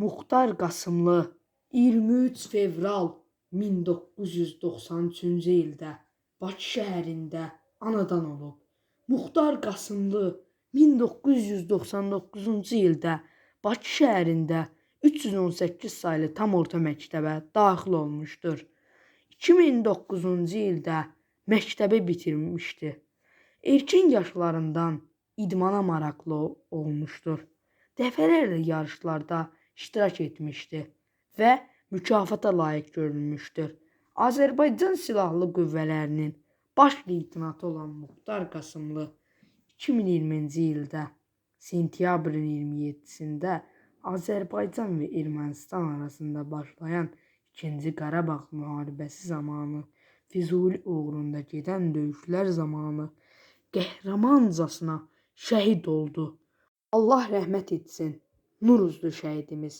Muxtar Qasımlı 23 fevral 1993-cü ildə Bakı şəhərində anadan olub. Muxtar Qasımlı 1999-cu ildə Bakı şəhərində 318 saylı tam orta məktəbə daxil olmuşdur. 2009-cu ildə məktəbi bitirmişdi. Erkən yaşlarından idmana maraqlı olmuşdur. Dəfələrlə yarışlarda iştirak etmişdi və mükafata layiq görülmüşdür. Azərbaycan Silahlı Qüvvələrinin baş leytenantı olan Muxtar Qasımlı 2020-ci ildə sentyabrın 27-sində Azərbaycan və Ermənistan arasında başlayan 2-ci Qarabağ müharibəsi zamanı Füzuli uğrunda gedən döyüşlər zamanı qəhrəmancasına şəhid oldu. Allah rəhmət etsin. nuruzlu şəhidimiz.